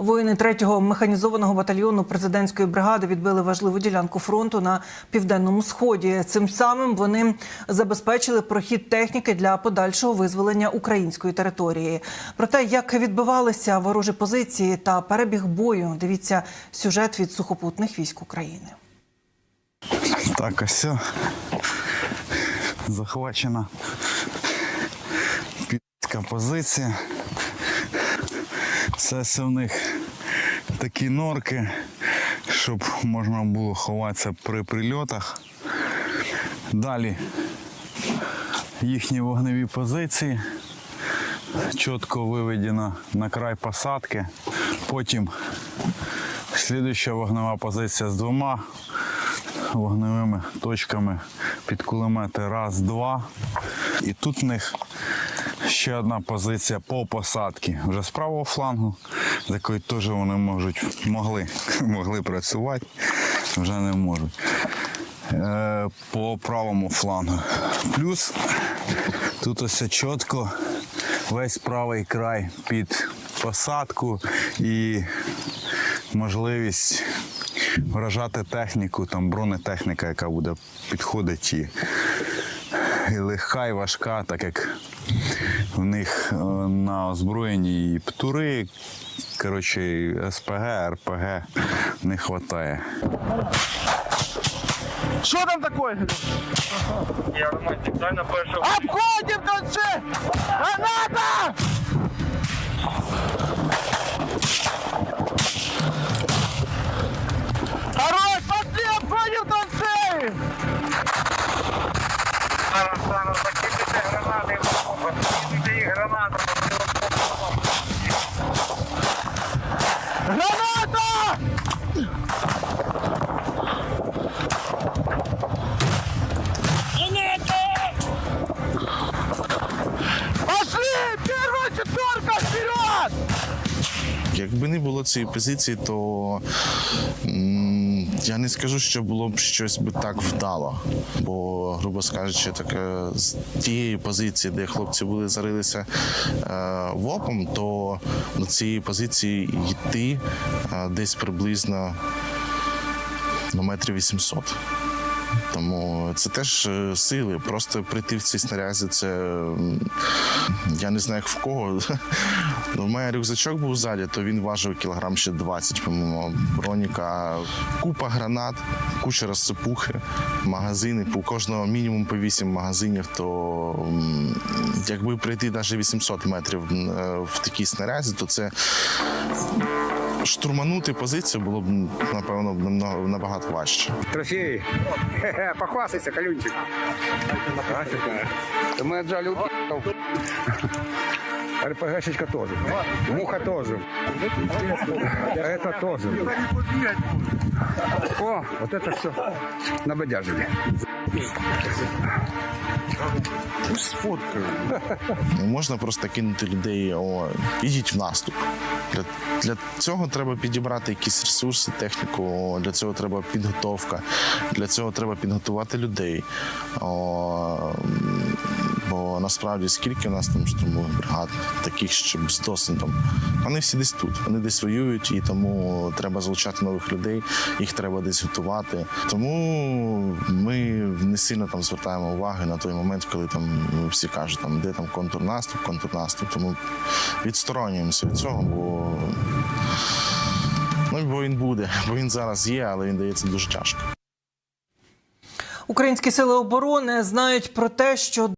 Воїни 3-го механізованого батальйону президентської бригади відбили важливу ділянку фронту на південному сході. Цим самим вони забезпечили прохід техніки для подальшого визволення української території. Про те, як відбивалися ворожі позиції та перебіг бою, дивіться сюжет від сухопутних військ України. Так, ось все. захвачена підська позиція. Це все в них такі норки, щоб можна було ховатися при прильотах. Далі їхні вогневі позиції. Чітко виведено на край посадки. Потім слідуюча вогнева позиція з двома вогневими точками під кулемети раз, два. І тут в них ще одна позиція по посадці вже з правого флангу, з якої теж вони можуть, могли, могли працювати, вже не можуть. Е, По правому флангу. Плюс тут ось чітко весь правий край під посадку і можливість вражати техніку, там бронетехніка, яка буде підходити і, легка, і важка, так як в них е, на озброєнні і птури, коротше, СПГ, РПГ не вистачає. Що там таке? Я романтик, дай на першого. Обходим концы! Граната! Якби не було цієї позиції, то я не скажу, що було б щось би так вдало. Бо, грубо кажучи, таке з тієї позиції, де хлопці були зарилися е, вопом, то до цієї позиції йти е, десь приблизно на метрів 800. Тому це теж е, сили. Просто прийти в ці снаряди, це я не знаю, в кого. Ну, в мене рюкзачок був ззаді, то він важив кілограм ще 20, по-моєму, броніка, купа гранат, куча розсипухи, магазини, у кожного мінімум по 8 магазинів, то якби прийти навіть 800 метрів е, в такій снарязі, то це штурманути позицію було б, напевно, набагато важче. Трофеи. Хе-хе, Похвастайся, Мы отжали у РПГшечка тоже. Муха тоже. Это тоже. О, вот это все набодяжили. Не можна просто кинути людей, о, ідіть в наступ. Для, для цього треба підібрати якісь ресурси, техніку, для цього треба підготовка, для цього треба підготувати людей. О, насправді скільки в нас там штурмових бригад, таких щоб з досвідом. Вони всі десь тут, вони десь воюють, і тому треба залучати нових людей, їх треба десь готувати. Тому ми не сильно там звертаємо уваги на той момент, коли там ну, всі кажуть, там, де там контрнаступ, контрнаступ. Тому відсторонюємося від цього, бо, ну, бо він буде, бо він зараз є, але він дається дуже тяжко. Українські сили оборони знають про те, що